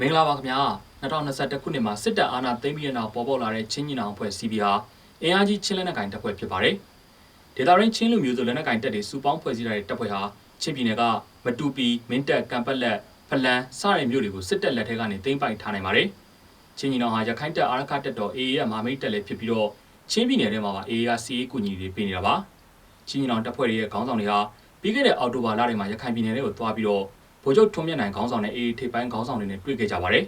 မင်္ဂလာပါခင်ဗျာ2021ခုနှစ်မှာစစ်တပ်အာဏာသိမ်းပြီးတဲ့နောက်ပေါ်ပေါက်လာတဲ့ချင်းညီနောင်အဖွဲ့ CBR အင်အားကြီးချင်းလက်နက်ကိုင်တပ်ဖွဲ့ဖြစ်ပါတယ်ဒေတာရင်းချင်းလူမျိုးစုလက်နက်ကိုင်တပ်တွေစူပေါင်းဖွဲ့စည်းထားတဲ့တပ်ဖွဲ့ဟာချင်းပြည်နယ်ကမတူပီမင်းတက်ကံပတ်လက်ဖလန်စတဲ့မြို့တွေကိုစစ်တပ်လက်ထက်ကနေသိမ်းပိုက်ထားနိုင်ပါတယ်ချင်းညီနောင်ဟာရခိုင်တပ်အာရခတပ်တော် AA ရဲ့မဟာမိတ်တပ်လည်းဖြစ်ပြီးတော့ချင်းပြည်နယ်ထဲမှာပါ AA ကစီးရေးကူညီတွေပေးနေတာပါချင်းညီနောင်တပ်ဖွဲ့တွေရဲ့ခေါင်းဆောင်တွေဟာပြီးခဲ့တဲ့အောက်တိုဘာလထဲမှာရခိုင်ပြည်နယ်ထဲကိုသွားပြီးတော့ ဗိုလ်ချုပ်ထွန်းမြတ်နိုင်ခေါင်းဆောင်တဲ့ AA ထိပ်ပိုင်းခေါင်းဆောင်တွေနဲ့တွေ့ခဲ့ကြပါတယ်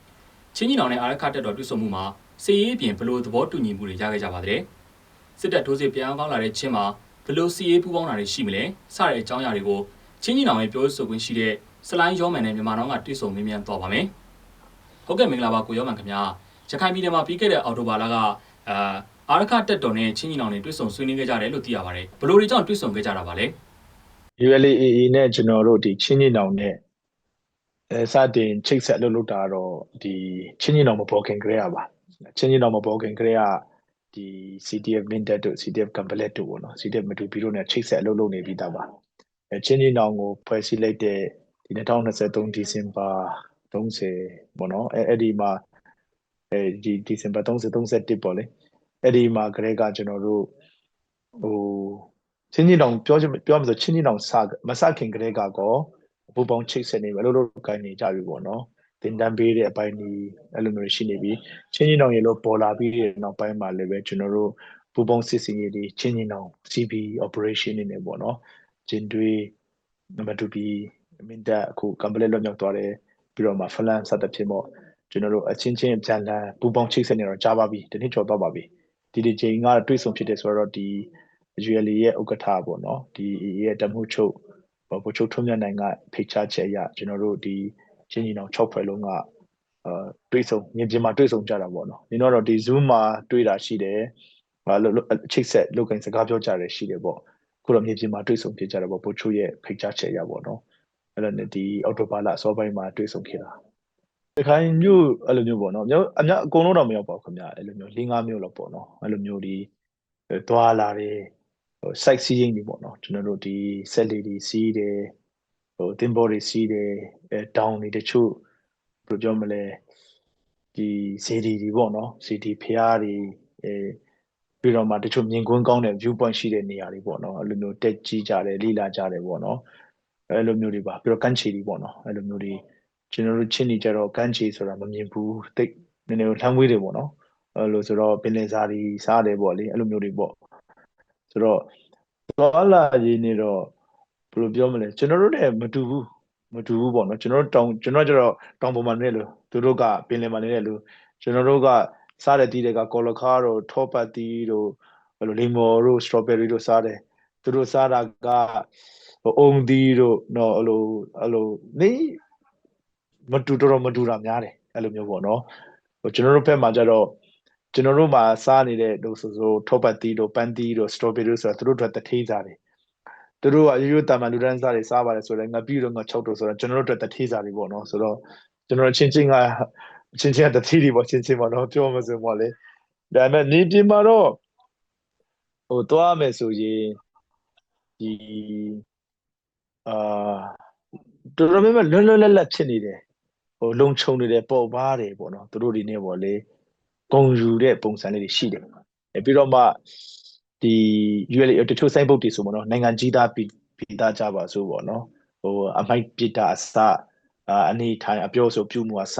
။ချင်းကြီးနောင်နဲ့အာရခတက်တော်တွေ့ဆုံမှုမှာစီရေးအပြင်ဘလို့သဘောတူညီမှုတွေရခဲ့ကြပါတဲ့။စစ်တပ်ထိုးစစ်ပြန်အောင်ကောင်းလာတဲ့ချင်းမှာဘလို့စီရေးပူးပေါင်းတာတွေရှိမလဲစတဲ့အကြောင်းအရာတွေကိုချင်းကြီးနောင်ရဲ့ပြောဆိုခွင့်ရှိတဲ့စလိုင်းရောမန်နဲ့မြန်မာနောင်ကတွေ့ဆုံမေးမြန်းသွားပါမယ်။ဟုတ်ကဲ့မင်္ဂလာပါကိုရောမန်ခင်ဗျာ။ရခိုင်ပြည်နယ်မှာပြီးခဲ့တဲ့အောက်တိုဘာလကအာအာရခတက်တော်နဲ့ချင်းကြီးနောင်တွေတွေ့ဆုံဆွေးနွေးခဲ့ကြတယ်လို့သိရပါတယ်။ဘလို့တွေကြောင့်တွေ့ဆုံခဲ့ကြတာပါလဲ။ ULAA နဲ့ကျွန်တော်တို့ဒီချင်းချင်းတောင်နဲ့အဲစတင်ချိတ်ဆက်လုပ်လုပ်တာတော့ဒီချင်းချင်းတောင်မပေါ်ခင်ကလေးရပါချင်းချင်းတောင်မပေါ်ခင်ကလေးကဒီ CTF Vinted တို့ CTF Gamblet တို့ပေါ့နော် CTF မတူဘီတို့နဲ့ချိတ်ဆက်လုပ်လုပ်နေပြီးသားပါအဲချင်းချင်းတောင်ကိုဖွဲ့စည်းလိုက်တဲ့ဒီ2023ဒီဇင်ဘာ30ပေါ့နော်အဲအဲ့ဒီမှာအဲဒီဒီဇင်ဘာ30 31ပေါ့လေအဲ့ဒီမှာကလေးကကျွန်တော်တို့ဟို ချင်းချင်းတောင်ပြောချင်ပြောမှဆိုချင်းချင်းတောင်စမစခင်ကလေးကကောဘူပေါင်းချိတ်ဆက်နေပဲလို့လို့ကိုင်းနေကြပြီပေါ့နော်တင်တန်းပေးတဲ့အပိုင်းကြီးအဲ့လိုမျိုးရှိနေပြီချင်းချင်းတောင်ရေလို့ပေါ်လာပြီးတဲ့နောက်ပိုင်းမှာလည်းပဲကျွန်တော်တို့ဘူပေါင်းစစ်စင်ရေးတွေချင်းချင်းတောင် CB operation နေနေပေါ့နော်ဂျင်တွေးနံပါတ်2ပြီးမင်းတက်အခုကမ်ဘလက်လွတ်မြောက်သွားတယ်ပြီးတော့မှဖလန်စတဲ့ဖြစ်ပေါ့ကျွန်တော်တို့အချင်းချင်းပြန်လည်ပူပေါင်းချိတ်ဆက်နေတော့ကြားပါပြီဒီနေ့ကျော်တော့ပါပြီဒီဒီချိန်ကတွေ့ဆုံဖြစ်တယ်ဆိုတော့ဒီ ULA ရဲ့ဥက္ကဋ္ဌပေါ့နော်ဒီရဲ့တမှုချုပ်ဗိုလ်ချုပ်ထွန်းမြတ်နိုင်ကဖိတ်ကြားချက်အရကျွန်တော်တို့ဒီချင်းကြီးနောင်6ဖွဲ့လုံးကအာတွေ့ဆုံမြင်ပြင်မှာတွေ့ဆုံကြတာပေါ့နော်ဒီတော့ဒီ Zoom မှာတွေ့တာရှိတယ်ဟာချိတ်ဆက်လုပ်ကိုင်စကားပြောကြတယ်ရှိတယ်ပေါ့ခုတော့မြင်ပြင်မှာတွေ့ဆုံဖြစ်ကြတယ်ပေါ့ဗိုလ်ချုပ်ရဲ့ဖိတ်ကြားချက်အရပေါ့နော်အဲ့တော့ဒီအော်တိုဘာလအစောပိုင်းမှာတွေ့ဆုံခဲ့တာတခိုင်မြို့အဲ့လိုမျိုးပေါ့နော်မျိုးအများအကုန်လုံးတော့မရောက်ပါဘူးခင်ဗျအဲ့လိုမျိုး၄၅မြို့လောက်ပေါ့နော်အဲ့လိုမျိုးဒီသွားလာတယ် ဟို site seeing တွေပေါ့နော်ကျွန်တော်တို့ဒီဆက်လေးတွေစီးတယ်ဟိုတင်ဘောတွေစီးတယ်အဲတောင်တွေတချို့ဘယ်လိုပြောမလဲဒီစီဒီတွေပေါ့နော်စီဒီဖျားတွေအဲပြီးတော့မှတချို့မြင်ကွင်းကောင်းတဲ့ view point ရှိတဲ့နေရာတွေပေါ့နော်အဲ့လိုမျိုးတက်ကြီးကြတယ်လိလာကြတယ်ပေါ့နော်အဲ့လိုမျိုးတွေပါပြီးတော့ကန်းချီတွေပေါ့နော်အဲ့လိုမျိုးတွေကျွန်တော်တို့ချင်းနေကြတော့ကန်းချီဆိုတာမမြင်ဘူးတိတ်နည်းနည်းလှမ်းဝေးတယ်ပေါ့နော်အဲ့လိုဆိုတော့ပင်လယ်စာတွေစားတယ်ပေါ့လေအဲ့လိုမျိုးတွေပေါ့ ဆိုတော့သွားလာရေးနေတော့ဘယ်လိုပြောမလဲကျွန်တော်တို့လည်းမတူဘူးမတူဘူးပေါ့နော်ကျွန်တော်တို့တောင်ကျွန်တော်ကျတော့တောင်ပေါ်မှာနေလို့သူတို့ကပင်လယ်မှာနေတယ်လို့ကျွန်တော်တို့ကစားတဲ့တီးတွေကကော်လခါတို့ထောပတ်တီးတို့ဘယ်လိုလိမ္မော်တို့စထ rawberry တို့စားတယ်သူတို့စားတာကအုံသီးတို့နော်အဲ့လိုအဲ့လိုနေမတူတော့မတူတာများတယ်အဲ့လိုမျိုးပေါ့နော်ဟိုကျွန်တော်တို့ဘက်မှာကျတော့ ကျွန်တော်တို့မှာစားနေတဲ့လို့ဆိုဆိုထောပတ်တီးတို့ပန်းတီးတို့စထ rawberry တို့ဆိုတာသူတို့အတွက်တထေးစားတယ်သူတို့ကရိုးရိုးတာမန်လူဒန်းစားတွေစားပါတယ်ဆိုတော့ငါပြီးတော့ငါ6တို့ဆိုတော့ကျွန်တော်တို့အတွက်တထေးစားတွေပေါ့နော်ဆိုတော့ကျွန်တော်ချင်းချင်းကချင်းချင်းကတထေးတွေပေါ့ချင်းချင်းပေါ့နော်ပြောမှဆိုပေါ့လေဒါပေမဲ့နေပြင်မှာတော့ဟိုသွားမယ်ဆိုရင်ဒီအာတော်တော်များများလွတ်လွတ်လပ်လပ်ဖြစ်နေတယ်ဟိုလုံခြုံနေတယ်ပေါ်ပါတယ်ပေါ့နော်သူတို့ဒီနေ့ပေါ့လေ ဂုံယူတဲ့ပုံစံလေးတွေရှိတယ်အဲပြီးတော့မှဒီ ULA တချို့စိုင်းဘုတ်တွေဆိုပေါ့နော်နိုင်ငံကြီးသားပြည်ပြည်သားကြပါစို့ပေါ့နော်ဟိုအမိုက်ပစ်တာအစအနေထိုင်အပြောဆိုပြုမှုအစ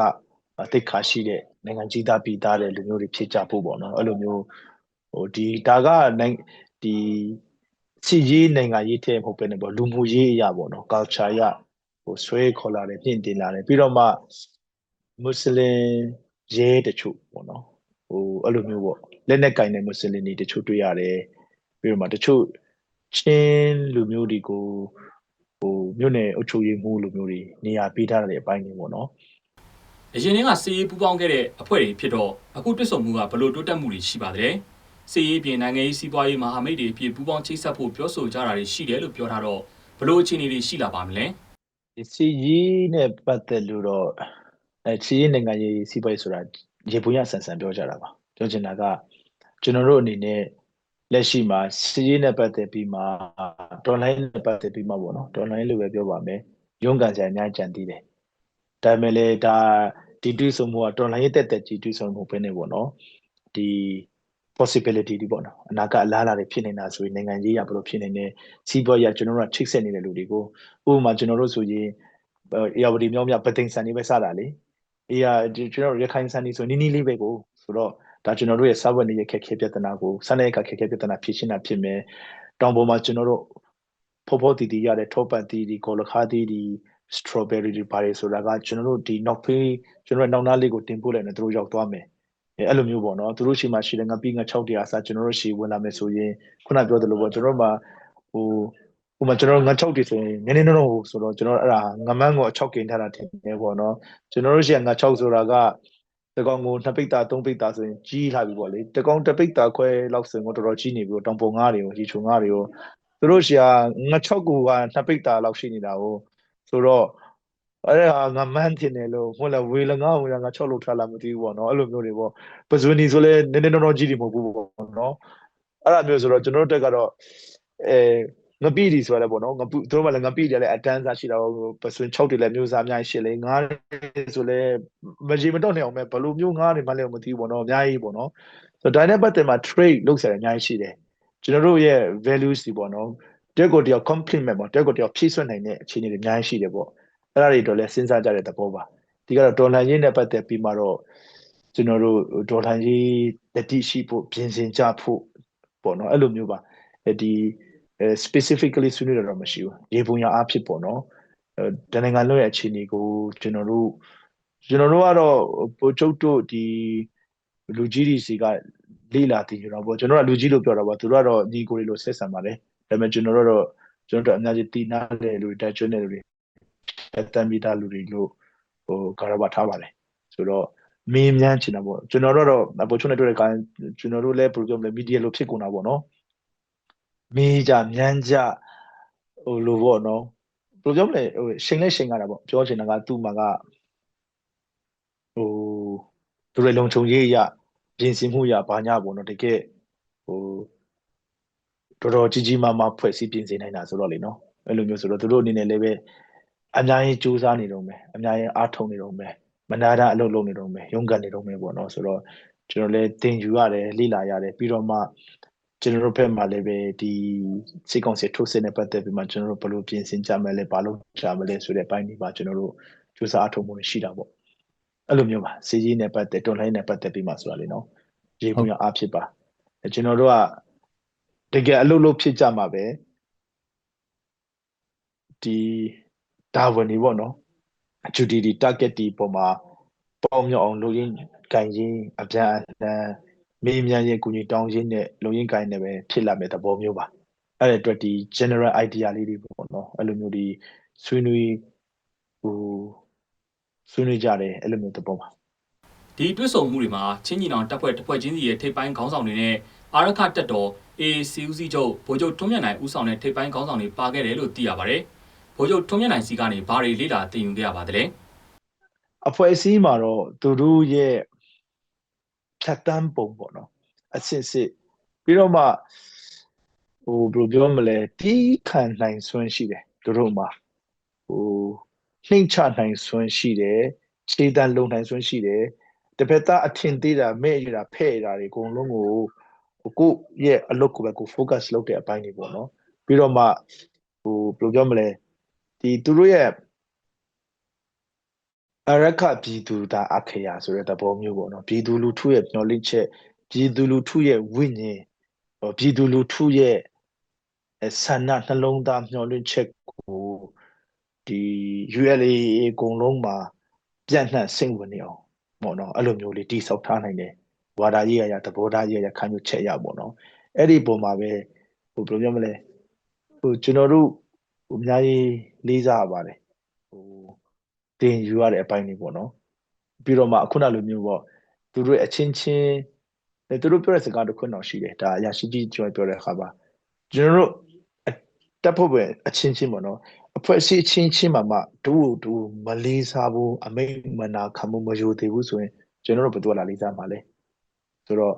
တိတ်ခါရှိတဲ့နိုင်ငံကြီးသားပြည်သားတဲ့လူမျိုးတွေဖြစ်ကြဖို့ပေါ့နော်အဲ့လိုမျိုးဟိုဒီဒါကနိုင်ဒီစီရေးနိုင်ငံရေးထဲမဟုတ်ပဲねပေါ့လူမှုရေးအရာပေါ့နော် culture ရဟိုဆွဲခေါ်လာတယ်ပြင်တင်လာတယ်ပြီးတော့မှမွတ်စလင်ရဲတချို့ပေါ့နော် ဟိုအဲ့လိုမျိုးပေါ့လက်နက်ကင်တဲ့မွတ်စလင်တွေတချို့တွေ့ရတယ်ပြီးတော့မှတချို့ချင်းလူမျိုးတွေကိုဟိုမြို့နယ်အုပ်ချုပ်ရေးမှူးလူမျိုးတွေနေရာပေးထားတဲ့အပိုင်းတွေပေါ့နော်အရင်ကစီရေးပူးပေါင်းခဲ့တဲ့အဖွဲ့တွေဖြစ်တော့အခုတွစ်ဆုံမှုကဘလို့တိုးတက်မှုတွေရှိပါသလဲစီရေးပြင်နိုင်ငံရေးစီးပွားရေးမဟာမိတ်တွေပြည်ပူးပေါင်းချိတ်ဆက်ဖို့ပြောဆိုကြတာတွေရှိတယ်လို့ပြောထားတော့ဘလို့အခြေအနေတွေရှိလာပါမလဲဒီစီကြီးနဲ့ပတ်သက်လို့တော့အဲစီကြီးနိုင်ငံရေးစီးပွားရေးဆိုတာ ရေပုံရဆန်ဆန်ပြောကြတာပါပြောချင်တာကကျွန်တော်တို့အနေနဲ့လက်ရှိမှာစီကြီးနဲ့ပတ်သက်ပြီးမှဒေါ်လာနဲ့ပတ်သက်ပြီးမှပေါ့နော်ဒေါ်လာလို့ပဲပြောပါမယ်ရုံးကန်စရာအများကြံသေးတယ်ဒါပေမဲ့လည်းဒါဒီတွေးဆုံမှုကတော်လိုင်းတက်တက်ကြီးတွေးဆုံမှုပဲနေပေါ့နော်ဒီ possibility ဒီပေါ့နော်အနာကအလားအလာတွေဖြစ်နေတာဆိုရင်နိုင်ငံကြီးရဘယ်လိုဖြစ်နေလဲစီးပွားရေးကျွန်တော်တို့ကချိတ်ဆက်နေတဲ့လူတွေကိုဥပမာကျွန်တော်တို့ဆိုရင်အေယာဝတီမြောင်းမြပသိမ်ဆန်နေပဲစတာလေ အေးရကျွန်တော်ရခိုင်ဆန်နေဆိုနီးနီးလေးပဲကိုဆိုတော့ဒါကျွန်တော်တို့ရဲ့ server တွေရဲ့ခက်ခဲပြဿနာကိုစတဲ့အခါခက်ခဲပြဿနာဖြေရှင်းတာဖြစ်မယ်တောင်ပေါ်မှာကျွန်တော်တို့ဖော်ဖော်တီတီရတဲ့ထောပတ်တီဒီကိုလခါတီဒီ strawberry တွေပါတယ်ဆိုတာကကျွန်တော်တို့ဒီ knock ဖေးကျွန်တော်တို့နောက်နားလေးကိုတင်ပို့လိုက်ရင်တို့ရောက်သွားမယ်အဲ့လိုမျိုးပေါ့နော်သူတို့ရှိမှရှိတယ်ငါပြီးငါ6တရားစားကျွန်တော်တို့ရှိဝင်လာမယ်ဆိုရင်ခုနပြောသလိုပေါ့ကျွန်တော်တို့မှာဟို ဟိုမှာကျွန်တော်ငါ6တွေဆိုရင်နည်းနည်းတော့ဆိုတော့ကျွန်တော်အဲ့ဒါငမန်းကို6กินထားတာထင်တယ်ပေါ့နော်ကျွန်တော်တို့ရှိငါ6ဆိုတာကတကောင်ကိုနှစ်ပိတ်တာသုံးပိတ်တာဆိုရင်ကြီးလာပြီပေါ့လေတကောင်တစ်ပိတ်တာခွဲလောက်ဆိုရင်တော့တော်တော်ကြီးနေပြီတောင်ပုံငါးတွေကိုရေချုံငါးတွေကိုသူတို့ရှိကငါ6ကိုကနှစ်ပိတ်တာလောက်ရှိနေတာကိုဆိုတော့အဲ့ဒါငါမန်းတင်တယ်လို့ဟိုလာဝေလငါဝေလငါ6လို့ထားလာမသိဘူးပေါ့နော်အဲ့လိုမျိုးတွေပေါ့ပဇွနီဆိုလဲနည်းနည်းတော့တော့ကြီးတယ်မဟုတ်ဘူးပေါ့နော်အဲ့ဒါမျိုးဆိုတော့ကျွန်တော်တို့တက်ကတော့အဲ ငပိဒီဆိုရလဲပေါ့နော်ငပုတို့မှလည်းငပိတယ်လည်းအတန်းစားရှိတာပစွန်6တွေလည်းမျိုးစားအများကြီးရှိလေငါးဆိုလဲမကြီးမတော့နေအောင်ပဲဘယ်လိုမျိုးငါးတွေမှလည်းမသိဘူးပေါ့နော်အများကြီးပေါ့နော်ဆိုတော့ဒါနဲ့ပတ်သက်မှာ trade လုပ်ဆရာအများကြီးရှိတယ်ကျွန်တော်တို့ရဲ့ values တွေပေါ့နော်တက်ကိုတယောက် complement ပေါ့တက်ကိုတယောက်ဖြည့်ဆွတ်နိုင်တဲ့အခြေအနေတွေအများကြီးရှိတယ်ပေါ့အဲ့ဒါတွေတော့လည်းစဉ်းစားကြတဲ့သဘောပါဒီကတော့ဒေါ်လာရင်းနဲ့ပတ်သက်ပြီးမှတော့ကျွန်တော်တို့ဒေါ်လာရင်းတတိရှိဖို့ပြင်ဆင်ကြဖို့ပေါ့နော်အဲ့လိုမျိုးပါဒီ specifically ဆွေးနွေးတော့မရှိဘူးရေပုံရအားဖြစ်ပေါ့နော်တနင်္ဂနွေရဲ့အခြေအနေကိုကျွန်တော်တို့ကျွန်တော်တို့ကတော့ပိုချုပ်တို့ဒီလူကြီးတွေစီကလေ့လာသိကြတော့ပေါ့ကျွန်တော်ကလူကြီးလို့ပြောတာပေါ့သူတို့ကတော့ညီကိုတွေလို့ဆက်ဆံပါတယ်ဒါပေမဲ့ကျွန်တော်တို့တော့ကျွန်တော်တို့အများကြီးတည်နာတဲ့လူတွေတက်ကျွန်းတဲ့လူတွေတန်မီတာလူတွေလို့ဟိုကာရဘာထားပါတယ်ဆိုတော့မင်းမြန်းချင်တာပေါ့ကျွန်တော်တို့တော့အပေါ်ချုံနဲ့တွေ့တဲ့အခါကျွန်တော်တို့လည်းဘယ်လိုပြောမလဲမီဒီယာလို့ဖြစ်ကုန်တာပေါ့နော် မေးကြမြန်းကြဟိုလိုပေါ့နော်ဘယ်လိုပြောမလဲဟိုရှင်လဲရှင်ရတာပေါ့ပြောချင်တာကသူ့မှာကဟိုသူတွေလုံခြုံရေးရပြင်ဆင်မှုရဘာညာပေါ့နော်တကယ်ဟိုတော်တော်ကြီးကြီးမားမားဖွဲ့စည်းပြင်ဆင်နိုင်တာဆိုတော့လေနော်အဲ့လိုမျိုးဆိုတော့သူတို့အနေနဲ့လည်းပဲအများကြီးစူးစမ်းနေတော့မယ်အများကြီးအားထုတ်နေတော့မယ်မနာတာအလုပ်လုပ်နေတော့မယ်ရုန်းကန်နေတော့မယ်ပေါ့နော်ဆိုတော့ကျွန်တော်လည်းသင်ယူရတယ်လေ့လာရတယ်ပြီးတော့မှ ကျွန်တော်တို့ဘက်မှာလည်းပဲဒီစိတ်ကောင်းစစ်ထိုးစစ်နဲ့ပတ်သက်ပြီးမှကျွန်တော်တို့ဘယ်လိုပြင်ဆင်ကြမလဲဘာလို့ကြမလဲဆိုတဲ့အပိုင်းဒီမှာကျွန်တော်တို့စူးစမ်းအားထုတ်မှုရှိတာပေါ့အဲ့လိုမျိုးပါစီကြီးနဲ့ပတ်သက်တွန်လိုင်းနဲ့ပတ်သက်ပြီးမှဆိုတာလေနော်ရေပုံရအားဖြစ်ပါကျွန်တော်တို့ကတကယ်အလုပ်လုပ်ဖြစ်ကြမှာပဲဒီဒါဝင်နေပေါ့နော်အချူတီဒီ target ဒီပုံမှာပေါင်းမြောက်အောင်လုပ်ရင်းကန်ရင်းအပြန်အလှန် မေးမြန်းရေးကူညီတောင်းရင်းနဲ့လုံရင်းကိုင်းနဲ့ပဲဖြစ်လာမဲ့သဘောမျိုးပါအဲ့ဒီအတွက်ဒီ general idea လေးတွေပေါ့နော်အဲ့လိုမျိုးဒီဆွေးနွေးဟိုဆွေးနွေးကြတယ်အဲ့လိုမျိုးသဘောပါဒီတွဲဆုံမှုတွေမှာချင်းညီနောင်တပ်ဖွဲ့တပ်ဖွဲ့ချင်းစီရဲ့ထိပ်ပိုင်းခေါင်းဆောင်တွေနဲ့အာရခတက်တော် AAC ဦးစီးချုပ်ဗိုလ်ချုပ်ထွန်းမြတ်နိုင်ဦးဆောင်တဲ့ထိပ်ပိုင်းခေါင်းဆောင်တွေပါခဲ့တယ်လို့သိရပါတယ်ဗိုလ်ချုပ်ထွန်းမြတ်နိုင်စီကနေဘာတွေလေ့လာသင်ယူခဲ့ရပါသလဲအဖွဲ့အစည်းမှာတော့သူတို့ရဲ့ ဖြတ်တန်းပုံပေါ့နော်အစစ်စစ်ပြီးတော့မှဟိုဘယ်လိုပြောမလဲတီးခံနိုင်စွမ်းရှိတယ်သူတို့မှာဟိုနှိမ့်ချနိုင်စွမ်းရှိတယ်ခြေတန်းလုံနိုင်စွမ်းရှိတယ်တပက်သားအထင်သေးတာမဲ့ရတာဖဲ့ရတာတွေအကုန်လုံးကိုကိုရဲ့အလုပ်ကိုပဲကို focus လုပ်တဲ့အပိုင်းတွေပေါ့နော်ပြီးတော့မှဟိုဘယ်လိုပြောမလဲဒီသူတို့ရဲ့ အရခပြည်သူဒါအခရာဆိုတဲ့သဘောမျိုးပေါ့နော်ပြည်သူလူထုရဲ့မျှော်လင့်ချက်ပြည်သူလူထုရဲ့ဝိညာဉ်ပြည်သူလူထုရဲ့ဆန္ဒနှလုံးသားမျှော်လင့်ချက်ကိုဒီ ULA အကုန်လုံးမှာပြန့်နှံ့ဆင့်ဝင်နေအောင်ပေါ့နော်အဲ့လိုမျိုးလေးတိဆောက်ထားနိုင်တယ်ဝါဒရေးရရသဘောထားရေးရခံယူချက်ရပေါ့နော်အဲ့ဒီပုံမှာပဲဟိုဘယ်လိုပြောမလဲဟိုကျွန်တော်တို့ဟိုအများကြီးလေးစားပါတယ်ဟို တင်ယူရတဲ့အပိုင်းတွေပေါ့နော်ပြီးတော့မှအခုနလိုမျိုးပေါ့သူတို့အချင်းချင်းသူတို့ပြောတဲ့စကားတစ်ခုတော့ရှိတယ်ဒါအရာရှိကြီးကျွန်တော်ပြောတဲ့အခါပါကျွန်တော်တို့တက်ဖို့ပဲအချင်းချင်းပေါ့နော်အဖွဲ့အစည်းချင်းချင်းမှာမှဒူဒူမလေးစားဘူးအမိတ်မနာခံမှုမယိုသေးဘူးဆိုရင်ကျွန်တော်တို့ဘယ်သူလာလေးစားမှာလဲဆိုတော့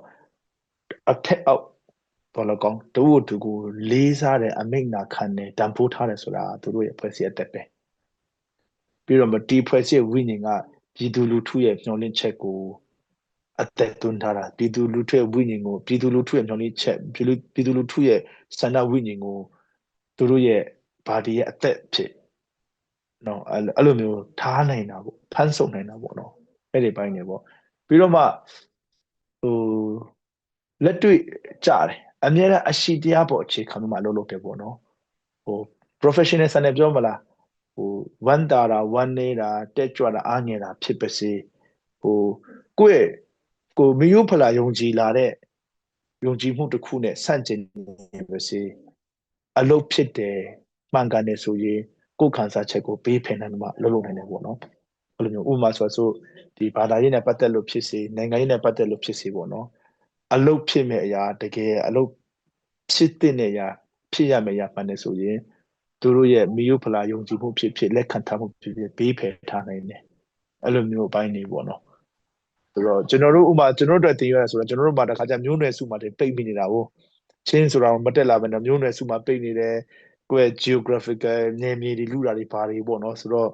အထက်အောက်ဘောလကောင်ဒူဒူကိုလေးစားတယ်အမိတ်နာခံတယ်တန်ဖိုးထားတယ်ဆိုတာသူတို့ရဲ့အဖွဲ့အစည်းအသက်ပဲ ပြီးတော့မတီဖွဲ့စစ်ဝိညာဉ်ကပြည်သူလူထုရဲ့မျှော်လင့်ချက်ကိုအသက်သွင်းထားတာပြည်သူလူထုရဲ့ဝိညာဉ်ကိုပြည်သူလူထုရဲ့မျှော်လင့်ချက်ပြည်သူပြည်သူလူထုရဲ့ဆန္ဒဝိညာဉ်ကိုသူတို့ရဲ့ဘာဒီရဲ့အသက်ဖြစ်နော်အဲ့အဲ့လိုမျိုးထားနိုင်တာပေါ့ဖန်ဆုံနိုင်တာပေါ့နော်အဲ့ဒီပိုင်းနေပေါ့ပြီးတော့မှဟိုလက်တွေ့ကြတယ်အများအားအရှိတရားပေါ်အခြေခံပြီးမှလုပ်လုပ်တယ်ပေါ့နော်ဟို professional ဆန်နေပြောမလား ဟိုဝမ်းတာတာဝမ်းနေတာတက်ကြွတာအားငယ်တာဖြစ်ပါစေဟိုကိုယ့်ရဲ့ကိုမီယိုဖလာယုံကြည်လာတဲ့ယုံကြည်မှုတစ်ခုနဲ့ဆန့်ကျင်နေပါစေအလုပ်ဖြစ်တယ်မှန်ကန်တယ်ဆိုရင်ကိုယ်ခံစားချက်ကိုပေးဖယ်နိုင်မှလုပ်လုပ်နိုင်တယ်ပေါ့နော်အဲ့လိုမျိုးဥပမာဆိုဆိုဒီဘာသာရေးနဲ့ပတ်သက်လို့ဖြစ်စေနိုင်ငံရေးနဲ့ပတ်သက်လို့ဖြစ်စေပေါ့နော်အလုပ်ဖြစ်မဲ့အရာတကယ်အလုပ်ဖြစ်တဲ့အရာဖြစ်ရမယ့်အရာမှန်တယ်ဆိုရင် သူတို့ရဲ့မီယိုဖလာယုံကြည်မှုဖြစ်ဖြစ်လက်ခံထားမှုဖြစ်ဖြစ်ဘေးဖယ်ထားနိုင်တယ်အဲ့လိုမျိုးအပိုင်းနေပေါ့နော်ဆိုတော့ကျွန်တော်တို့ဥမာကျွန်တော်တို့အတွက်တင်ရတာဆိုတော့ကျွန်တော်တို့မှာတခါကျမျိုးနွယ်စုမှာတိတ်မိနေတာကိုချင်းဆိုတော့မတက်လာဘဲတော့မျိုးနွယ်စုမှာပိတ်နေတယ်ကိုယ့်ရဲ့ geographical နေမြေတွေလူတာတွေဘာတွေပေါ့နော်ဆိုတော့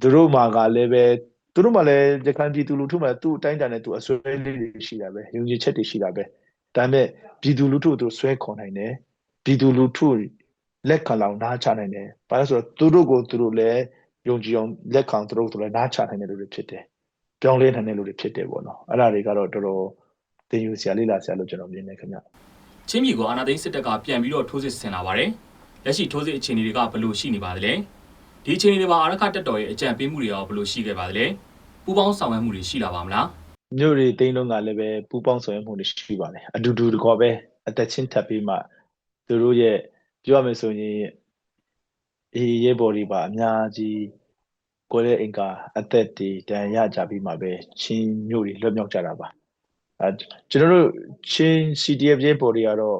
သူတို့မှာကလည်းပဲသူတို့မှလည်းရခိုင်ပြည်သူလူထုမှာသူ့အတိုင်းတန်နဲ့သူအစွဲလေးတွေရှိတာပဲယုံကြည်ချက်တွေရှိတာပဲဒါပေမဲ့ပြည်သူလူထုသူဆွဲခေါ်နိုင်တယ်ပြည်သူလူထု လက်ခံလောက်နားချနိုင်တယ်ဘာလို့ဆိုတော့သူတို့ကိုသူတို့လည်းယုံကြည်အောင်လက်ခံသူတို့သူလည်းနားချနိုင်တယ်လို့ဖြစ်တယ်ပြောင်းလဲနိုင်တယ်လို့ဖြစ်တယ်ပေါ့နော်အဲ့ဒါတွေကတော့တော်တော်သင်ယူစရာလေးလာစရာလို့ကျွန်တော်မြင်နေခင်ဗျချင်းပြည်ကိုအာဏာသိမ်းစစ်တပ်ကပြန်ပြီးတော့ထိုးစစ်ဆင်လာပါတယ်လက်ရှိထိုးစစ်အခြေအနေတွေကဘယ်လိုရှိနေပါသလဲဒီအခြေအနေတွေမှာအာရခတက်တော်ရဲ့အကြံပေးမှုတွေရောဘယ်လိုရှိခဲ့ပါသလဲပူးပေါင်းဆောင်ရွက်မှုတွေရှိလာပါမလားမြို့တွေတိန်းလုံးကလည်းပဲပူပေါင်းဆောင်ရွက်မှုတွေရှိပါတယ်အတူတူတကောပဲအသက်ချင်းထပ်ပြီးမှသူတို့ရဲ့ ပြောရမယ်ဆိုရင်အေးရဲဘော်တွေပါအများကြီးကိုယ်ရဲ့အင်္ကာအသက်တွေတန်ရကြပြီးမှပဲချင်းမြို့တွေလွတ်မြောက်ကြတာပါအဲကျွန်တော်တို့ချင်း CDF ရဲဘော်တွေကတော့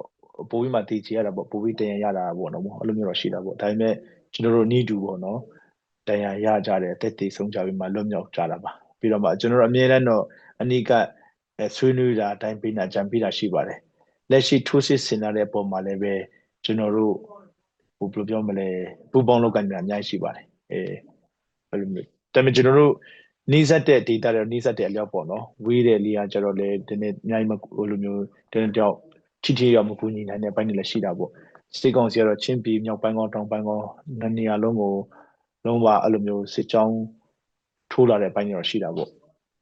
ပိုပြီးမှတည်ကြရတာပေါ့ပိုပြီးတန်ရရတာပေါ့နော်အဲ့လိုမျိုးတော့ရှိတာပေါ့ဒါပေမဲ့ကျွန်တော်တို့နီးတူပေါ့နော်တန်ရရကြတယ်အသက်တွေဆုံးကြပြီးမှလွတ်မြောက်ကြတာပါပြီးတော့မှကျွန်တော်တို့အမြဲတမ်းတော့အနိကဆွေးနွေးတာအတိုင်းပေးတာကြံပေးတာရှိပါတယ်လက်ရှိထိုးစစ်ဆင်လာတဲ့အပေါ်မှာလည်းပဲ ကျွန်တော်တို့ဟိုဘယ်လိုပြောမလဲပူပေါင်းလောက်ကင်များအများကြီးရှိပါတယ်အဲဘယ်လိုမျိုးဒါပေမဲ့ကျွန်တော်တို့နီးစပ်တဲ့ data တွေနီးစပ်တဲ့အလျောက်ပေါ့နော်ဝေးတဲ့နေရာကျတော့လေဒီနေ့အများကြီးမဟိုလိုမျိုးတန်းတောက်ထိထိရောက်မကူညီနိုင်တဲ့ဘက်တွေလည်းရှိတာပေါ့စိတ်ကောင်းစီကတော့ချင်းပြည်မြောက်ပိုင်းကောတောင်ပိုင်းကောနေရာလုံးကိုလုံးဝအဲ့လိုမျိုးစစ်ကြောင်းထိုးလာတဲ့ဘက်တွေတော့ရှိတာပေါ့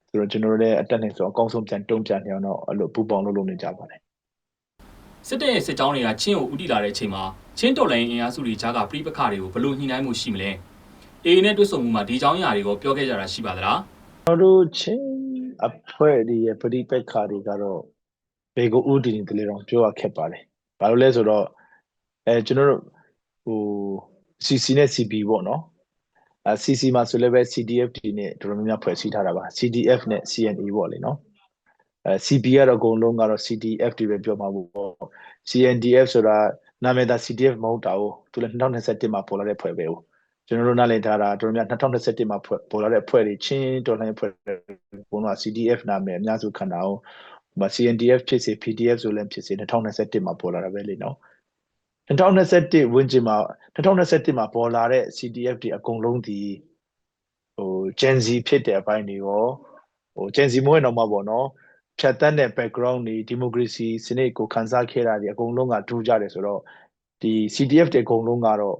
ဆိုတော့ကျွန်တော်တို့လည်းအတက်နိုင်ဆိုအကောင်းဆုံးပြန်တုံ့ပြန်နေအောင်တော့အဲ့လိုပူပေါင်းလုပ်လုပ်နေကြပါတယ် စစ်တပ်ရဲ့စစ်ကြောင်းတွေကချင်းကိုဥတီလာတဲ့အချိန်မှာချင်းတော်လိုင်းအင်အားစုတွေကြားကပြိပခါတွေကိုဘယ်လိုညှိနှိုင်းမှုရှိမလဲအေးနဲ့တွဲဆုံမှုမှာဒီကြောင်းအရာတွေကိုပြောခဲ့ကြတာရှိပါသလားကျွန်တော်တို့ချင်းအဖွဲ့ဒီရဲ့ပရိပက္ခတွေကတော့ဘေကိုဥတီနေတယ်လေတော့ပြောရခက်ပါတယ်ဘာလို့လဲဆိုတော့အဲကျွန်တော်တို့ဟို CC နဲ့ CB ပေါ့နော်အဲ CC မှာဆိုလည်းပဲ CDF ဒီနဲ့တော်တော်များများဖွဲ့စည်းထားတာပါ CDF နဲ့ CNA ပေါ့လေနော် အဲ CB ကတော့အကုန်လုံးကတော့ CDF တွေပဲပြောမှာပေါ့ CNDF ဆိုတာနာမည်သာ CDF မဟုတ်တာ哦သူလည်း2021မှာပေါ်လာတဲ့ဖွဲ့ပဲ哦ကျွန်တော်တို့နားလည်ထားတာတော်တော်များ2021မှာဖွဲ့ပေါ်လာတဲ့ဖွဲ့တွေချင်းတော်လှန်ရေးဖွဲ့ဘုံတော့ CDF နာမည်အများစုခံတာ哦ဟိုမှာ CNDF ဖြစ်စေ PDF ဆိုလည်းဖြစ်စေ2021မှာပေါ်လာတာပဲလေနော်2021ဝန်းကျင်မှာ2021မှာပေါ်လာတဲ့ CDF တွေအကုန်လုံးဒီဟို Gen Z ဖြစ်တဲ့အပိုင်းတွေရောဟို Gen Z မဟုတ်တော့မှပေါ့နော် ဖြတ်တန်းတဲ့ background တွေ democracy စနစ်ကိုခန်းစားခဲ့တာတွေအကုန်လုံးကထူးကြတယ်ဆိုတော့ဒီ CDF တွေအကုန်လုံးကတော့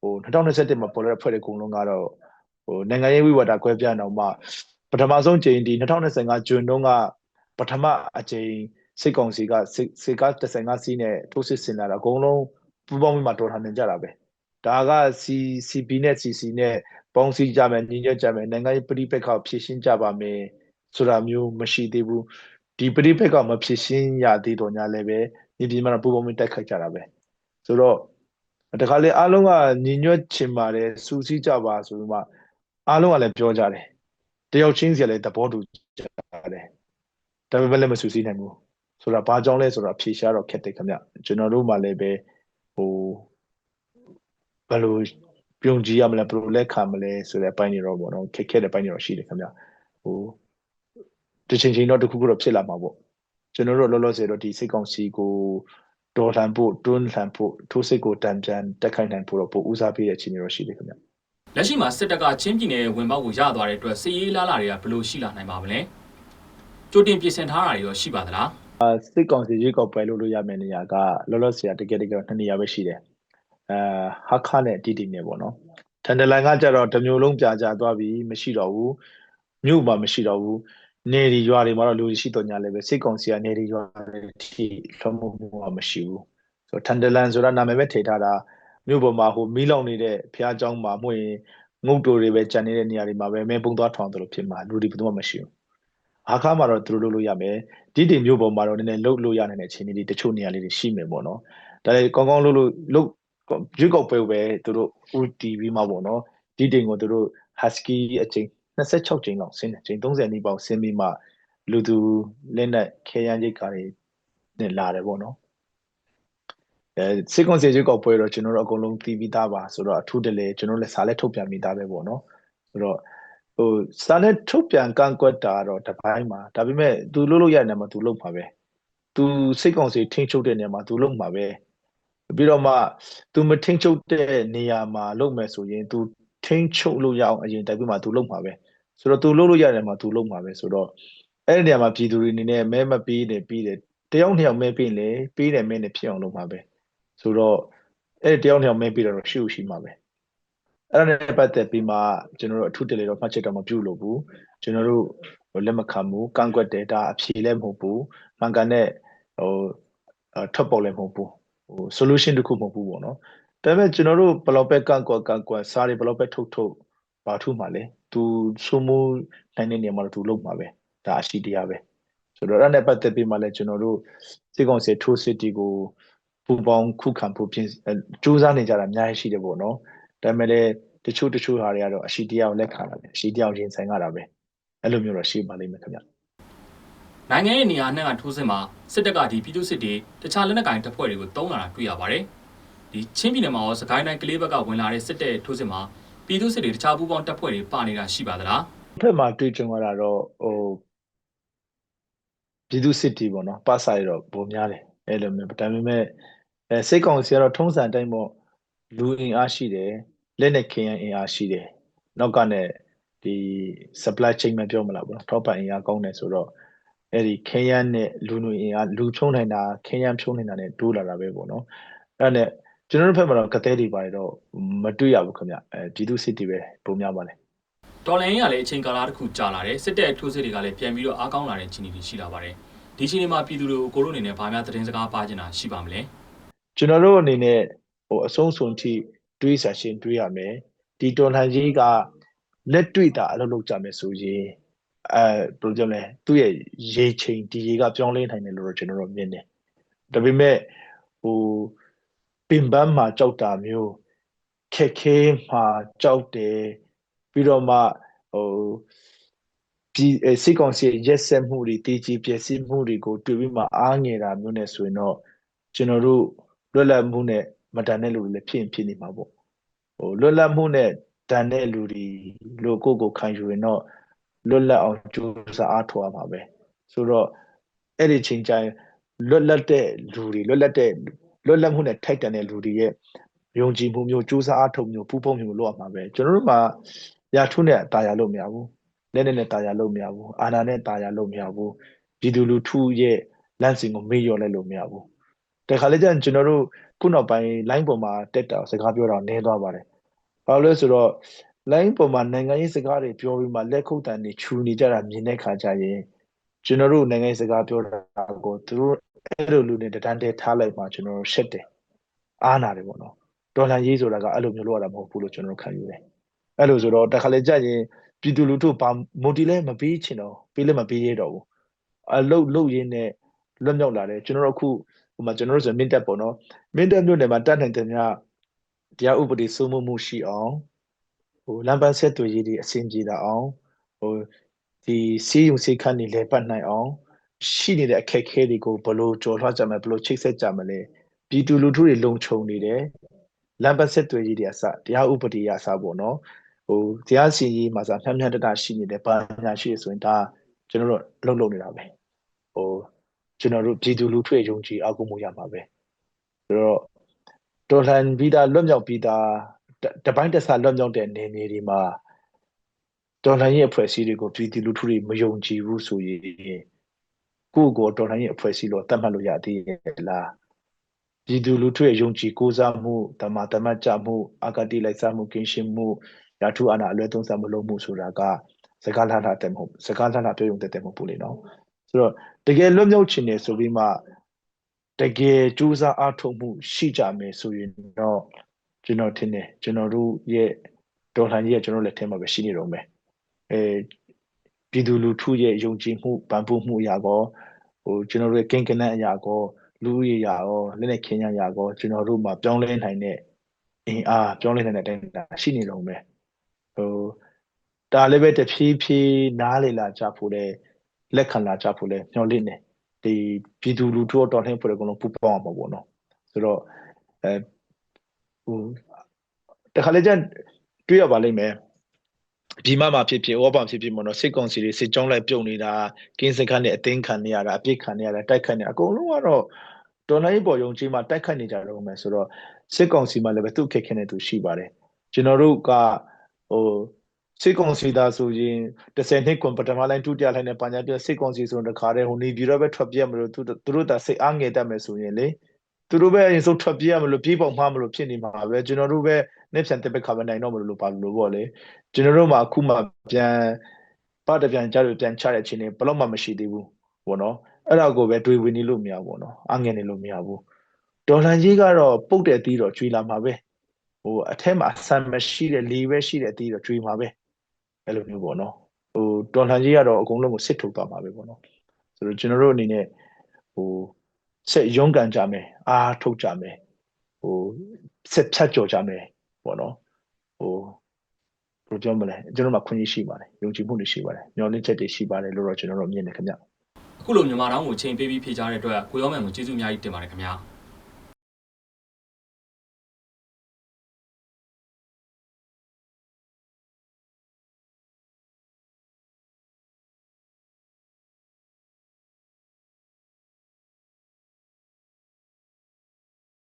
ဟို2021မှာပေါ်လာတဲ့ဖွဲ့တွေအကုန်လုံးကတော့ဟိုနိုင်ငံရေးဝိဝါဒကွဲပြားအောင်မှပထမဆုံးချိန်ဒီ2025ဂျွန်တုန်းကပထမအချိန်စစ်ကောင်စီကစစ်စစ်က35စီးနဲ့ထိုးစစ်ဆင်လာတာအကုန်လုံးပူပေါင်းပြီးမှတော်လှန်နေကြတာပဲဒါက CCP နဲ့ CC နဲ့ပေါင်းစည်းကြမယ်ညီညွတ်ကြမယ်နိုင်ငံရေးပြည်ပခါဖြည့်ရှင်းကြပါမယ် ဆိုတာမျိုးမရှိသေးဘူးဒီပရိပက္ခမဖြစ်ရှင်းရသေးတော့ညာလည်းပဲဒီဒီမှာပူပေါင်းပြီးတိုက်ခိုက်ကြတာပဲဆိုတော့တခါလေအားလုံးကညီညွတ်ချင်ပါတယ်စူးစီးကြပါဆိုပြီးမှအားလုံးကလည်းပြောကြတယ်တယောက်ချင်းစီကလည်းသဘောတူကြတယ်ဒါပေမဲ့လည်းမစူးစီးနိုင်ဘူးဆိုတာဘာကြောင့်လဲဆိုတော့ဖြေရှားတော့ခက်တယ်ခင်ဗျကျွန်တော်တို့မှလည်းပဲဟိုဘယ်လိုပြုံကြည့်ရမလဲဘယ်လိုလက်ခံမလဲဆိုတဲ့အပိုင်းတွေတော့ပေါ့နော်ခက်ခဲတဲ့ပိုင်းတွေတော့ရှိတယ်ခင်ဗျဟို တစ်ချိန်ချိန်တော့တစ်ခုခုတော့ဖြစ်လာမှာပေါ့ကျွန်တော်တို့လောလောဆယ်တော့ဒီစိတ်ကောင်းစီကိုတော်လှန်ဖို့တွန်းလှန်ဖို့ထိုးစစ်ကိုတံပြန်တက်ခိုက်နိုင်ဖို့တော့ပိုဦးစားပေးတဲ့အခြေအနေတော့ရှိတယ်ခင်ဗျလက်ရှိမှာစစ်တပ်ကချင်းပြည်နယ်ရဲ့ဝင်ပေါက်ကိုရသွားတဲ့အတွက်စစ်ရေးလားလာတွေကဘယ်လိုရှိလာနိုင်ပါမလဲကြိုတင်ပြင်ဆင်ထားတာတွေရောရှိပါသလားစစ်ကောင်စီရွေးကောက်ပွဲလုပ်လို့ရမယ့်နေရာကလောလောဆယ်တကယ်တကယ်နှစ်နေရာပဲရှိတယ်အဲဟာခါနဲ့တီတီနဲ့ပေါ့နော်ထန်တလန်ကကြတော့တစ်မျိုးလုံးပြကြသွားပြီမရှိတော့ဘူးမြို့မှာမရှိတော့ဘူး နေဒီရွာတွေမှာတော့လူရှိတော့ညာလည်းပဲစစ်ကောင်စီကနေဒီရွာတွေထိလွှမ်းမိုးမှုကမရှိဘူးဆိုတော့ထန်တလန်ဆိုတာနာမည်ပဲထည့်ထားတာမြို့ပေါ်မှာဟိုမီးလောင်နေတဲ့ဖျားเจ้าမှာမှုရင်ငုတ်တိုတွေပဲကြံနေတဲ့နေရာတွေမှာပဲမဲပုံသွားထောင်တယ်လို့ဖြစ်မှာလူတွေဘယ်သူမှမရှိဘူးအခါမှာတော့သူတို့လုပ်လို့ရမယ်ဒီတင်မျိုးပေါ်မှာတော့နည်းနည်းလှုပ်လို့ရနိုင်တဲ့အခြေအနေတွေတချို့နေရာလေးတွေရှိမယ်ပေါ့နော်ဒါလည်းကောင်းကောင်းလှုပ်လို့လှုပ်ရွေးကောက်ပွဲပဲသူတို့ UTV မှာပေါ့နော်ဒီတင်ကိုသူတို့ Husky အချိန် 26ချိန်လောက်ဆင်းတယ်ချိန်30နီးပါးဆင်းပြီးမှလူသူလက်နဲ့ခဲရန်ရိတ်ကားတွေနဲ့လာတယ်ပေါ့နော်အဲစစ်ကွန်စီရွေးကောက်ပွဲတော့ကျွန်တော်တို့အကုန်လုံးသိပြီးသားပါဆိုတော့အထူးတလဲကျွန်တော်လည်းစာလက်ထုတ်ပြန်ပြီးသားပဲပေါ့နော်ဆိုတော့ဟိုစာနဲ့ထုတ်ပြန်ကန့်ကွက်တာတော့တစ်ပိုင်းမှာဒါပေမဲ့ तू လုပ်လို့ရတဲ့နေရာမှာ तू လုပ်မှာပဲ तू စိတ်ကောင်စီထိန်းချုပ်တဲ့နေရာမှာ तू လုပ်မှာပဲပြီးတော့မှ तू မထိန်းချုပ်တဲ့နေရာမှာလုပ်မယ်ဆိုရင် तू ထိန်းချုပ်လို့ရအောင်အရင်တိုက်ပြီးမှ तू လုပ်မှာပဲ ဆိုတော့ तू လုပ်လို့ရတဲ့နေရာမှာ तू လုပ်မှာပဲဆိုတော့အဲ့ဒီနေရာမှာပြည်သူတွေအနေနဲ့မဲမပေးတယ်ပြီးတယ်တယောက်နှစ်ယောက်မဲပေးလေပေးတယ်မဲနဲ့ဖြစ်အောင်လုပ်မှာပဲဆိုတော့အဲ့ဒီတယောက်နှစ်ယောက်မဲပေးတော့ရှိရှိမှာပဲအဲ့ဒါနဲ့ပတ်သက်ပြီးမှကျွန်တော်တို့အထူးတလေတော့မှတ်ချက်တော့မပြုလို့ဘူးကျွန်တော်တို့လက်မခံဘူးကန့်ကွက်တယ်ဒါအဖြေလည်းမဟုတ်ဘူးမှန်ကန်တဲ့ဟိုထွက်ပေါ်လည်းမဟုတ်ဘူးဟို solution တခုမဟုတ်ဘူးပေါ့နော်ဒါပေမဲ့ကျွန်တော်တို့ဘလောက်ပဲကန့်ကွက်ကန့်ကွက်စားတွေဘလောက်ပဲထုတ်ထုတ် ဘာထုမှလဲသူစုမှုနိုင်တဲ့နေရာမှာသူလုပ်မှာပဲဒါအရှိတရားပဲဆိုတော့အဲ့ဒါနဲ့ပတ်သက်ပြီးမှလည်းကျွန်တော်တို့စေကောင်စီထိုးစစ်တီကိုပူပေါင်းခုခံဖို့ပြင်စူးစမ်းနေကြတာအများကြီးရှိတယ်ပေါ့နော်ဒါပေမဲ့လည်းတချို့တချို့ဟာတွေကတော့အရှိတရားကိုလက်ခံတာပဲအရှိတရားကိုရင်ဆိုင်ရတာပဲအဲ့လိုမျိုးတော့ရှိပါလိမ့်မယ်ခင်ဗျနိုင်ငံရဲ့နေရာအနှံ့ကထိုးစစ်မှာစစ်တပ်ကဒီပြည်သူစစ်တွေတခြားလက်နက်ကိုင်တပ်ဖွဲ့တွေကိုတုံးလာတာတွေ့ရပါတယ်ဒီချင်းပြည်နယ်မှာရောစကိုင်းတိုင်းကလေးဘက်ကဝင်လာတဲ့စစ်တပ်ထိုးစစ်မှာ ပြည်သူစစ်တွေတခြားပူးပေါင်းတပ်ဖွဲ့တွေပါနေတာရှိပါသလားဖက်မှာတွေ့ကြုံရတာတော့ဟိုပြည်သူစစ်တီပေါ့နော်ပါစာရတော့ပုံများတယ်အဲ့လိုမျိုးဒါပေမဲ့အဲစိတ်ကောင်စီကတော့ထုံးစံတိုင်းပေါ့လူအင်အားရှိတယ်လက်နဲ့ခင်ရန်အင်အားရှိတယ်နောက်ကနဲ့ဒီ supply chain မပြောမလားပေါ့ထောက်ပံ့အင်အားကောင်းတယ်ဆိုတော့အဲ့ဒီခင်ရန်နဲ့လူလူအင်အားလူဖြုံးနိုင်တာခင်ရန်ဖြုံးနိုင်တာနဲ့တိုးလာတာပဲပေါ့နော်အဲ့နဲ့ ကျွန်တော်တို့ဘက်မှာတော့ကတဲ့တွေပါတယ်တော့မတွေ့ရဘူးခင်ဗျအဲပြည်သူစစ်တီပဲပုံများပါလေတော်လိုင်းရလည်းအချိန်ကာလတစ်ခုကြာလာတယ်စစ်တပ်ထိုးစစ်တွေကလည်းပြန်ပြီးတော့အားကောင်းလာတဲ့အခြေအနေတွေရှိလာပါတယ်ဒီအခြေအနေမှာပြည်သူတွေကိုကိုလိုအနေနဲ့ဗာများသတင်းစကားပါချင်တာရှိပါမလဲကျွန်တော်တို့အနေနဲ့ဟိုအဆုံးစွန်ထိတွေးဆရှင်တွေးရမယ်ဒီတော်လှန်ရေးကလက်တွေ့တာအလုပ်လုပ်ကြမယ်ဆိုရင်အဲဘယ်လိုပြောလဲသူ့ရဲ့ရေချိန်ဒီရေကပြောင်းလဲနိုင်တယ်လို့တော့ကျွန်တော်တို့မြင်တယ်ဒါပေမဲ့ဟို ပင်ပန်းမှာကြောက်တာမျိုးခက်ခဲမှာကြောက်တယ်ပြီးတော့မှဟိုဒီစိတ်ကောင်စီရက်ဆက်မှုတွေတည်ကြည်ပြည့်စည်မှုတွေကိုတွေ့ပြီးမှအားငယ်တာမျိုးနဲ့ဆိုရင်တော့ကျွန်တော်တို့လွတ်လပ်မှုနဲ့မတန်တဲ့လူတွေလည်းဖြစ်ရင်ဖြစ်နေမှာပေါ့ဟိုလွတ်လပ်မှုနဲ့တန်တဲ့လူတွေလို့ကိုယ့်ကိုခံယူရင်တော့လွတ်လပ်အောင်ကြိုးစားအားထုတ်ရမှာပဲဆိုတော့အဲ့ဒီချိန်ကျရင်လွတ်လပ်တဲ့လူတွေလွတ်လပ်တဲ့ လွတ်လပ်မှုနဲ့ထိုက်တန်တဲ့လူတွေရဲ့ယုံကြည်မှုမျိုးစူးစမ်းအားထုတ်မျိုးပူးပေါင်းမျိုးလုပ်ရမှာပဲကျွန်တော်တို့မှာရာထုနဲ့တာယာလို့မရဘူးလက်နဲ့နဲ့တာယာလို့မရဘူးအာဏာနဲ့တာယာလို့မရဘူးပြည်သူလူထုရဲ့လမ်းစဉ်ကိုမေ့လျော့လိုက်လို့မရဘူးတခါလေကျရင်ကျွန်တော်တို့ခုနောက်ပိုင်း line ပေါ်မှာတက်တာစကားပြောတာနည်းသွားပါတယ်ဘာလို့လဲဆိုတော့ line ပေါ်မှာနိုင်ငံရေးစကားတွေပြောပြီးမှလက်ခုပ်တန်တွေခြူနေကြတာမြင်တဲ့ခါကျရင်ကျွန်တော်တို့နိုင်ငံရေးစကားပြောတာကိုသူတို့ အဲ့လိုလူတွေတန်းတဲထားလိုက်မှကျွန်တော်တို့ရှက်တယ်အားနာတယ်ပေါ့နော်ဒေါ်လာရေးဆိုတာကအဲ့လိုမျိုးလုပ်ရတာမဟုတ်ဘူးလို့ကျွန်တော်တို့ခံယူတယ်အဲ့လိုဆိုတော့တခါလေကြရင်ပြည်သူလူထုဘာမိုတီလဲမပေးချင်တော့ပေးလည်းမပေးရတော့ဘူးအလုတ်လုတ်ရင်းနဲ့လွတ်မြောက်လာတယ်ကျွန်တော်တို့အခုဟိုမှာကျွန်တော်တို့ဆိုမင်းတက်ပေါ့နော်မင်းတက်မြို့နယ်မှာတတ်နိုင်တဲ့များတရားဥပဒေစိုးမိုးမှုရှိအောင်ဟိုလမ်းပန်းဆက်သွယ်ရေးတွေအဆင်ပြေတာအောင်ဟိုဒီစီးရုံစီခန့်နေလဲပတ်နိုင်အောင် ရှိနေတဲ့အခက်အခဲတွေကိုဘယ်လိုကြော်လွှားကြမလဲဘယ်လိုချိတ်ဆက်ကြမလဲပြည်သူလူထုတွေလုံခြုံနေတယ်လမ်းပန်းဆက်သွယ်ရေးတွေအစတရားဥပဒေအစပေါ့နော်ဟိုတရားစီရင်မှာဆိုမျှမျှတတရှိနေတယ်ဘာညာရှိရဆိုရင်ဒါကျွန်တော်တို့အလုပ်လုပ်နေတာပဲဟိုကျွန်တော်တို့ပြည်သူလူထုရဲ့ယုံကြည်အားကိုးမှုရမှာပဲဆိုတော့တော်လှန်ပြီးသားလွတ်မြောက်ပြီးသားတတပိုင်းတစ်စားလွတ်မြောက်တဲ့နေမြေတွေမှာတော်လှန်ရေးအဖွဲ့အစည်းတွေကိုပြည်သူလူထုတွေမယုံကြည်ဘူးဆိုရင် ကိုယ့်ကိုယ်တော်လှန်ရေးအဖွဲ့အစည်းလို့သတ်မှတ်လို့ရသေးရဲ့လားပြည်သူလူထုရဲ့ယုံကြည်ကိုးစားမှုတမတမတ်ကြမှုအာဂတိလိုက်စားမှုကင်းရှင်းမှုရာထူးအာဏာအလွဲသုံးစားမလုပ်မှုဆိုတာကစကားလှလှတဲ့မဟုတ်စကားလှလှပြောရုံတည်းတည်းမဟုတ်ဘူးလေနော်ဆိုတော့တကယ်လွတ်မြောက်ခြင်းနေဆိုပြီးမှတကယ်ကြိုးစားအားထုတ်မှုရှိကြမယ်ဆိုရင်တော့ကျွန်တော်ထင်တယ်ကျွန်တော်တို့ရဲ့တော်လှန်ရေးကကျွန်တော်လက်ထဲမှာပဲရှိနေတော့မယ်အဲပြည်သူလူထုရဲ့ယုံကြည်မှုပံ့ပိုးမှုအရာကော ဟိုကျွန်တော်တို့ရဲ့ကိန်းကနန်းအရာကောလူဦးရေအရာရောလက်နဲ့ခင်းရအရာကောကျွန်တော်တို့မှာပြောင်းလဲနိုင်တဲ့အင်အားပြောင်းလဲနိုင်တဲ့အတိုင်းရှိနေတော့မယ်ဟိုဒါလည်းပဲတဖြည်းဖြည်းနားလေလာကြဖို့လဲလက်ခံလာကြဖို့လဲမျှော်လင့်နေဒီပြည်သူလူထုတော်လှန်ဖို့လည်းအကုန်လုံးပူပေါင်းအောင်ပါပေါ့နော်ဆိုတော့အဲဟိုတခါလေကျတွေ့ရပါလိမ့်မယ် ဒီမှာမှာဖြစ်ဖြစ်ဩဘာဖြစ်ဖြစ်မနော်စစ်ကောင်စီတွေစစ်ကြောင်းလိုက်ပြုတ်နေတာကင်းစခန်းနဲ့အသိမ်းခံနေရတာအပြစ်ခံနေရတာတိုက်ခတ်နေအကုန်လုံးကတော့တော်လိုင်းပေါ်ယုံကြည်မှတိုက်ခတ်နေကြတော့မယ်ဆိုတော့စစ်ကောင်စီမှလည်းပဲသူ့ခက်ခဲနေသူရှိပါတယ်ကျွန်တော်တို့ကဟိုစစ်ကောင်စီသားဆိုရင်10နှစ်ကွန်ပထမလိုင်းဒုတိယလိုင်းနဲ့ပညာပြစစ်ကောင်စီဆိုတော့တခါတည်းဟိုနေပြီးတော့ပဲထွက်ပြမလို့သူသူတို့တာစိတ်အားငယ်တတ်မယ်ဆိုရင်လေသူတို့ပဲအရင်ဆုံးထွက်ပြေးရမလို့ပြေးပေါက်မှားမလို့ဖြစ်နေမှာပဲကျွန်တော်တို့ပဲ နေပြန်တက်ပက်ခါမနိုင်တော့မလို့လို့ပါလို့ပေါ့လေကျွန်တော်တို့မှအခုမှပြန်ပတ်တပြန်ကြလို့ပြန်ချတဲ့အချိန်တွေဘလို့မှမရှိသေးဘူးပေါ့နော်အဲ့ဒါကိုပဲတွေးဝင်နေလို့မရဘူးပေါ့နော်အငယ်နေလို့မရဘူးဒေါ်လာကြီးကတော့ပုတ်တဲ့အသီးတော့ကျွေးလာမှာပဲဟိုအထက်မှာဆန်မရှိတဲ့လေပဲရှိတဲ့အသီးတော့ကျွေးမှာပဲအဲ့လိုမျိုးပေါ့နော်ဟိုဒေါ်လာကြီးကတော့အကုန်လုံးကိုစစ်ထုတ်သွားမှာပဲပေါ့နော်ဆိုတော့ကျွန်တော်တို့အနေနဲ့ဟိုဆက်ရုန်းကန်ကြမယ်အားထုတ်ကြမယ်ဟိုဆက်ဖြတ်ကြော်ကြမယ် ပေါ့နော်ဟိုဘယ်လိုပြောမလဲကျွန်တော်တို့မှာခွင့်ရရှိပါတယ်ယုံကြည်မှုတွေရှိပါတယ်မျှော်လင့်ချက်တွေရှိပါတယ်လို့တော့ကျွန်တော်တို့မြင်နေခင်ဗျအခုလိုမြန်မာတောင်ကိုချိန်ပေးပြီးဖြေကြားတဲ့အတွက်ကိုရောမန်ကိုကျေးဇူးအများကြီးတင်ပါတယ်ခင်ဗျာ။